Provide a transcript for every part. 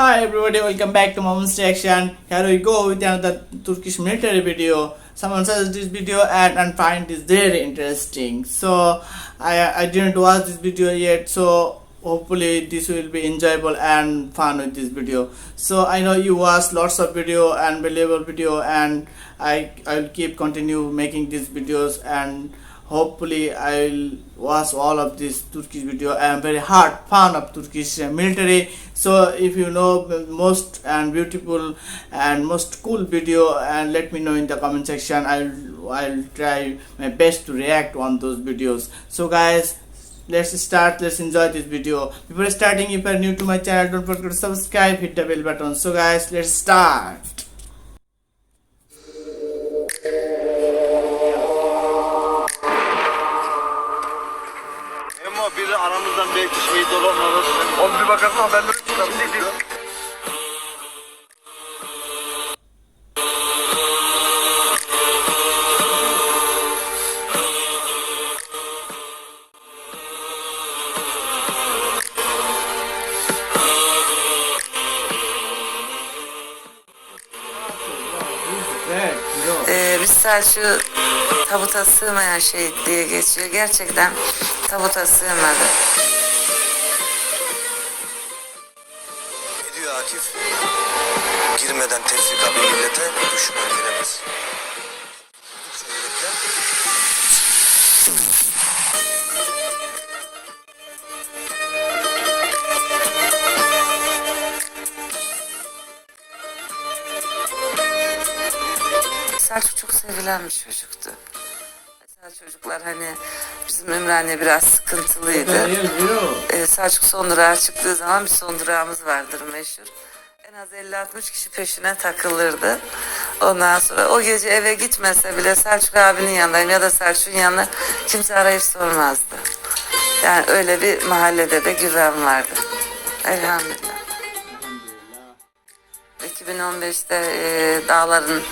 Hi everybody, welcome back to Mom's Reaction. Here we go with another Turkish military video. Someone says this video and, find this very interesting. So I I didn't watch this video yet, so hopefully this will be enjoyable and fun with this video. So I know you watch lots of video and valuable video and I I'll keep continue making these videos and hopefully I'll watch all of this Turkish video. I am very hard fan of Turkish military. So if you know most and beautiful and most cool video, and let me know in the comment section. I'll I'll try my best to react on those videos. So guys. Let's start. Let's enjoy this video. Before starting, if you are new to my channel, don't forget to subscribe, hit the bell button. So, guys, let's start. Olamadı. Oğlum bir bakarsın haberleri çıkar. Ne diyor? Red, bro. Ee, biz Selçuk'u tabuta sığmayan şehit diye geçiyor. Gerçekten tabuta sığmadı. Girmeden tefrika bir millete düşman giremez. Selçuk çok sevilen bir çocuktu. Mesela çocuklar hani bizim Ümraniye biraz sıkıntılıydı. Ee, Selçuk son durağa çıktığı zaman bir son durağımız vardır meşhur. Az 50-60 kişi peşine takılırdı. Ondan sonra o gece eve gitmese bile Selçuk abinin yanındayım ya da Selçuk'un yanına kimse arayıp sormazdı. Yani öyle bir mahallede de güven vardı. Elhamdülillah. 2015'te e, dağların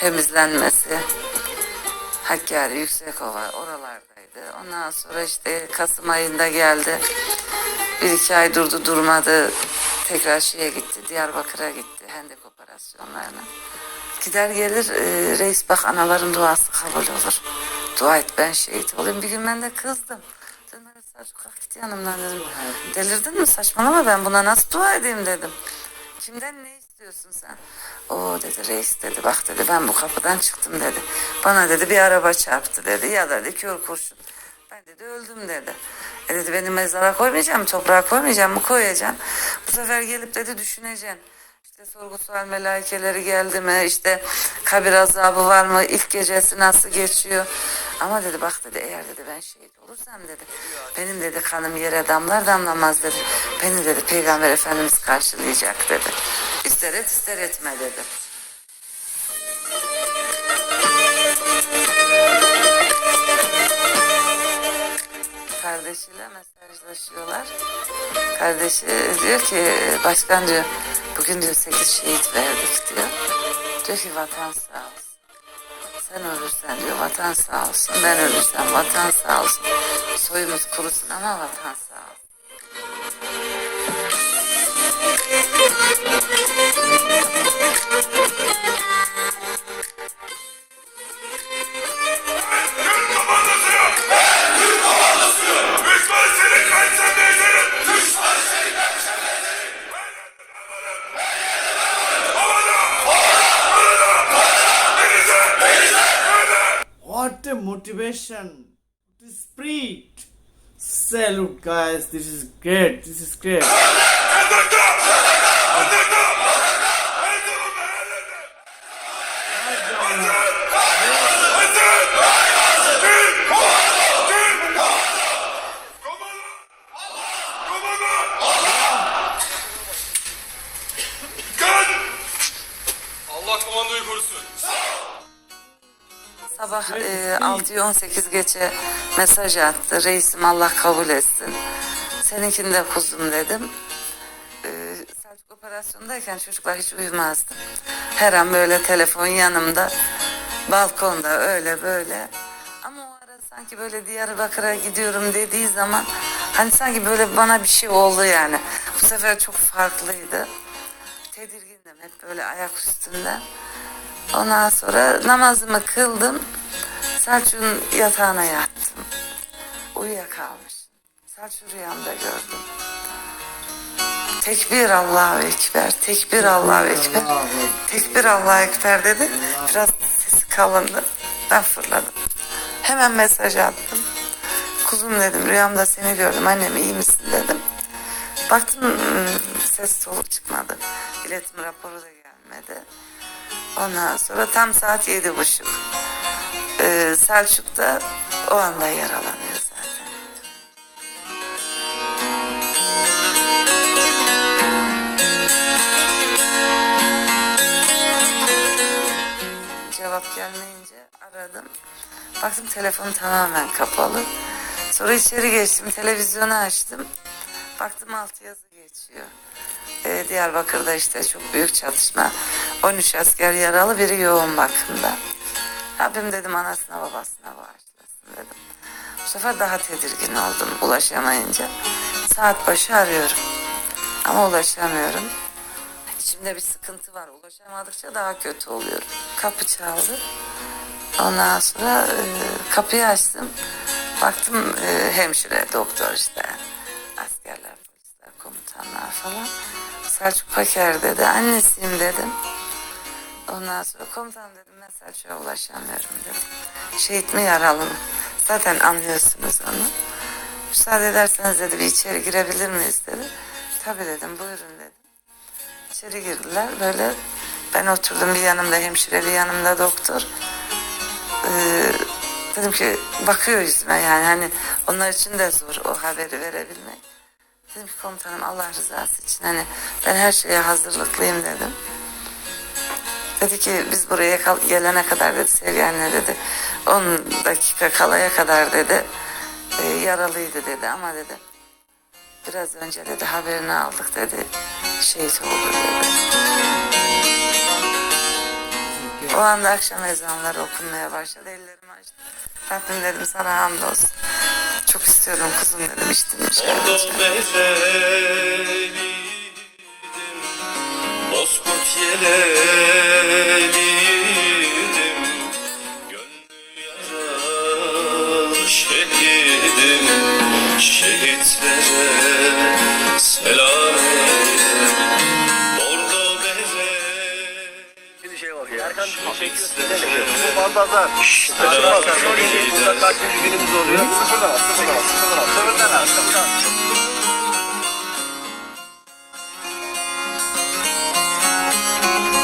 temizlenmesi, Hakkari, Yüksekova oralardaydı. Ondan sonra işte Kasım ayında geldi. Bir iki ay durdu durmadı. Tekrar şeye gitti, Diyarbakır'a gitti hendek operasyonlarına. Gider gelir e, reis bak anaların duası kabul olur. Dua et ben şehit olayım. Bir gün ben de kızdım. Dedim hadi Selçuk kalk git yanımdan dedim. Delirdin mi saçmalama ben buna nasıl dua edeyim dedim. Kimden ne istiyorsun sen? O dedi reis dedi bak dedi ben bu kapıdan çıktım dedi. Bana dedi bir araba çarptı dedi ya dedi kör kurşun. Dedi öldüm dedi. E dedi beni mezara koymayacağım toprağa koymayacağım mı koyacağım. Bu sefer gelip dedi düşüneceğim. İşte sorgu sual melaikeleri geldi mi? İşte kabir azabı var mı? İlk gecesi nasıl geçiyor? Ama dedi bak dedi eğer dedi ben şehit olursam dedi. Benim dedi kanım yere damlar damlamaz dedi. Beni dedi peygamber efendimiz karşılayacak dedi. İster et ister etme dedi. Kardeşiyle mesajlaşıyorlar. Kardeşi diyor ki başkan diyor bugün diyor 8 şehit verdik diyor. Diyor ki vatan sağ olsun. Sen ölürsen diyor vatan sağ olsun. Ben ölürsem vatan sağ olsun. Soyumuz kurusun ama vatan sağ olsun. Motivation! The spirit! Salute, guys. This is great. This is great. Sabah e, 6'yı 18 geçe mesaj attı. Reisim Allah kabul etsin. Seninkini de kuzum dedim. E, Selçuk operasyondayken çocuklar hiç uyumazdı. Her an böyle telefon yanımda. Balkonda öyle böyle. Ama o ara sanki böyle Diyarbakır'a gidiyorum dediği zaman hani sanki böyle bana bir şey oldu yani. Bu sefer çok farklıydı. tedirgindim hep böyle ayak üstünde. Ondan sonra namazımı kıldım. Selçuk'un yatağına yattım. Uyuyakalmış. Selçuk rüyamda gördüm. Tekbir Allahu Ekber, tekbir Allahu Ekber, tekbir Allahu Ekber dedi. Biraz sesi kalındı. Ben fırladım. Hemen mesaj attım. Kuzum dedim rüyamda seni gördüm annem iyi misin dedim. Baktım hmm, ses soluk çıkmadı. İletim raporu da gelmedi. Ondan sonra tam saat yedi buçuk. Ee, Selçuk da o anda yaralanıyor zaten. Cevap gelmeyince aradım. Baktım telefon tamamen kapalı. Sonra içeri geçtim, televizyonu açtım. Baktım alt yazı geçiyor. Ee, Diyarbakır'da işte çok büyük çatışma. 13 asker yaralı, biri yoğun bakımda. Rabbim dedim anasına babasına bağışlasın dedim. Bu sefer daha tedirgin oldum ulaşamayınca. Saat başı arıyorum. Ama ulaşamıyorum. İçimde bir sıkıntı var. Ulaşamadıkça daha kötü oluyorum. Kapı çaldı. Ondan sonra e, kapıyı açtım. Baktım e, hemşire, doktor işte. Askerler, polisler, komutanlar falan. Selçuk Paker dedi. Annesiyim dedim. Ondan sonra komutan dedim ben Selçuk'a ulaşamıyorum dedim. Şehit mi yaralı mı? Zaten anlıyorsunuz onu. Müsaade ederseniz dedi bir içeri girebilir miyiz dedi. Tabii dedim buyurun dedim. İçeri girdiler böyle ben oturdum bir yanımda hemşire bir yanımda doktor. Ee, dedim ki bakıyor yüzüme yani hani onlar için de zor o haberi verebilmek. Dedim ki komutanım Allah rızası için hani ben her şeye hazırlıklıyım dedim. Dedi ki biz buraya kal- gelene kadar dedi Sevgi dedi 10 dakika kalaya kadar dedi e, yaralıydı dedi ama dedi biraz önce dedi haberini aldık dedi şehit oldu dedi. O anda akşam ezanları okunmaya başladı ellerimi açtım. Rabbim dedim sana hamdolsun. Çok istiyorum kuzum dedim içtim Bozkurt yeleliydim Günümüz oluyor? Sıfırdan sıfırdan sıfırdan. Sıfırdan sıfırdan al.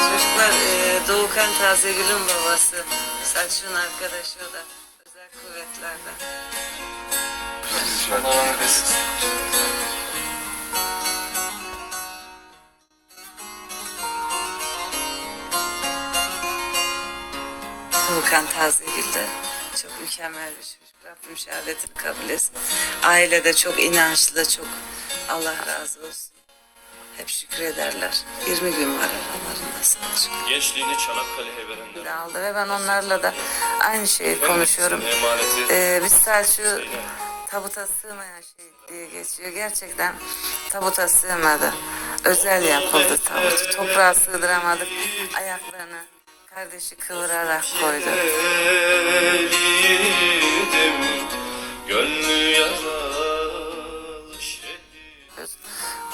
Çocuklar e, Doğukan Tazegül'ün babası. Selçuk'un arkadaşı o da. Özel kuvvetlerden. Doğukan Tazegül de çok mükemmel bir çocuk. Rabbim şehadetini kabul etsin. Ailede çok inançlı, çok Allah razı olsun. Hep şükrederler. 20 gün var aralarında sadece. Gençliğini Çanakkale'ye verenler de aldı ve ben onlarla da aynı şeyi konuşuyorum. Ee, biz Selçuk'u tabuta sığmayan şey diye geçiyor. Gerçekten tabuta sığmadı. Özel yapıldı tabutu. Toprağa sığdıramadık. Ayaklarını kardeşi kıvırarak koydu.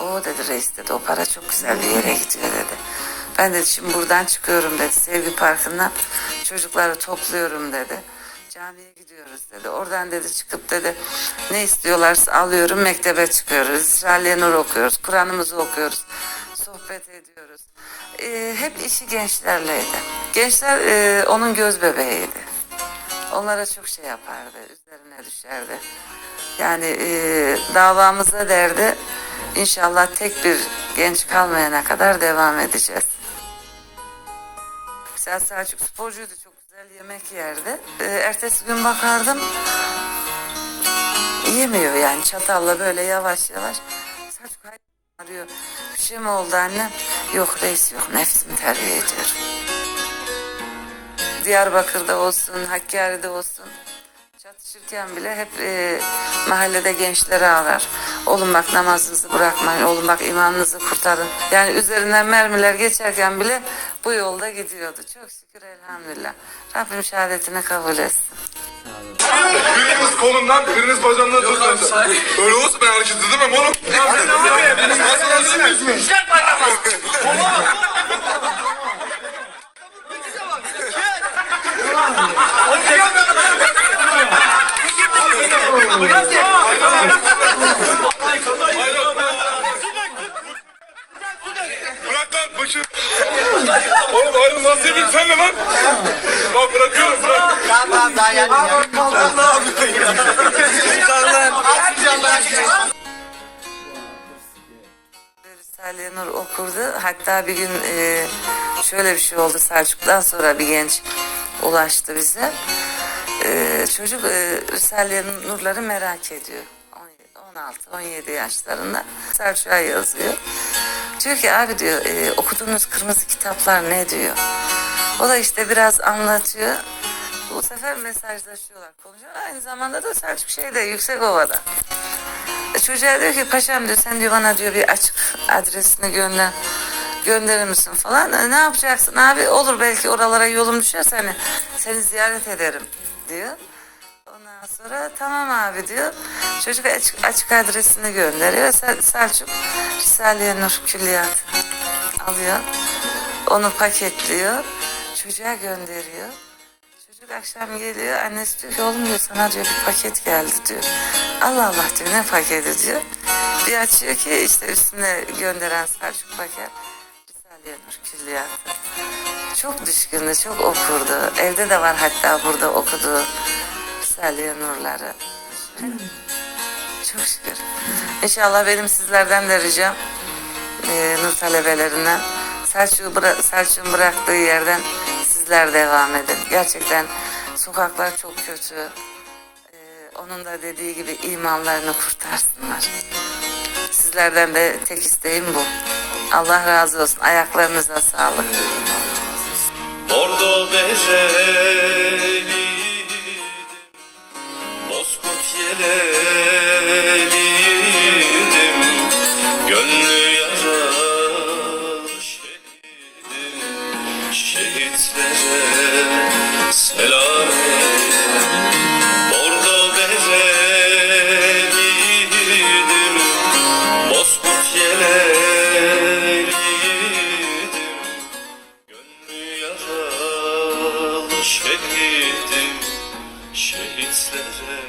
O dedi reis dedi o para çok güzel bir yere gidiyor dedi. Ben dedi şimdi buradan çıkıyorum dedi. Sevgi Parkı'ndan çocukları topluyorum dedi. Camiye gidiyoruz dedi. Oradan dedi çıkıp dedi ne istiyorlarsa alıyorum mektebe çıkıyoruz. İsrail'e Nur okuyoruz. Kur'an'ımızı okuyoruz. Sohbet ediyoruz. Ee, hep işi gençlerleydi. Gençler e, onun göz bebeğiydi. Onlara çok şey yapardı. Üzerine düşerdi. Yani e, davamıza derdi. İnşallah tek bir genç kalmayana kadar devam edeceğiz. Mesela Selçuk sporcuydu. Çok güzel yemek yerdi. E, ertesi gün bakardım. Yemiyor yani çatalla böyle yavaş yavaş. Selçuk arıyor. Bir şey mi oldu annem? Yok reis yok. Nefsimi terbiye ediyorum. Diyarbakır'da olsun, Hakkari'de olsun Çatışırken bile hep e, mahallede gençleri arar. Oğlum bak namazınızı bırakmayın, oğlum bak imanınızı kurtarın. Yani üzerinden mermiler geçerken bile bu yolda gidiyordu. Çok şükür elhamdülillah. Rabbim şehadetini kabul etsin. Biriniz kolundan, biriniz bacağından tutun. Öyle olsa ben hareket edemem oğlum. Ne yapayım? Bırak lan başı. Oğlum ayrıl nasibim sen de lan. Bak bırakıyorum bırak. Risale-i Hatta bir gün e, şöyle bir şey oldu Selçuk'tan sonra bir genç ulaştı bize. E, çocuk e, Risale-i Nur'ları merak ediyor. 16-17 yaşlarında Selçuk'a yazıyor. Diyor ki abi diyor e, okuduğunuz kırmızı kitaplar ne diyor. O da işte biraz anlatıyor. Bu sefer mesajlaşıyorlar, konuşuyor. Aynı zamanda da Selçuk şeyde Yüksekova'da. E, Çocuğa diyor ki paşam diyor sen diyor bana diyor bir açık adresini gönder gönderir misin falan. E, ne yapacaksın abi olur belki oralara yolum düşerse hani seni ziyaret ederim diyor. Ondan sonra tamam abi diyor. Çocuk açık, açık adresini gönderiyor. Sel- Selçuk Risale-i Nur Külliyat alıyor. Onu paketliyor. Çocuğa gönderiyor. Çocuk akşam geliyor. Annesi diyor ki oğlum diyor sana diyor bir paket geldi diyor. Allah Allah diyor ne paketi diyor. Bir açıyor ki işte üstüne gönderen Selçuk paket. Risale-i Nur Külliyatı. Çok düşkündü, çok okurdu. Evde de var hatta burada okuduğu Risale-i Nurları. Çok şükür. İnşallah benim sizlerden de ricam e, Nur talebelerinden Selçuk'u bıra- Selçuk'un bıraktığı yerden sizler devam edin. Gerçekten sokaklar çok kötü. E, onun da dediği gibi imanlarını kurtarsınlar. Sizlerden de tek isteğim bu. Allah razı olsun. Ayaklarınıza sağlık. Bordo bezeliydim şehidim Şehitlere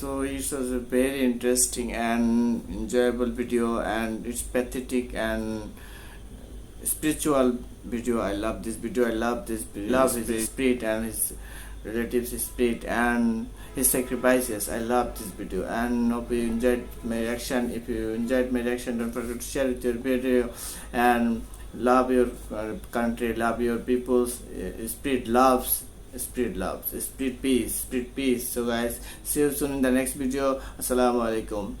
So it was a very interesting and enjoyable video and it's pathetic and spiritual video. I love this video. I love this video. love his spirit and his relatives' spirit and his sacrifices. I love this video and hope you enjoyed my reaction. If you enjoyed my reaction, don't forget to share it with your video and love your uh, country, love your people's uh, spirit loves spirit loves spirit peace spirit peace. So guys see you soon in the next video. Assalamu alaikum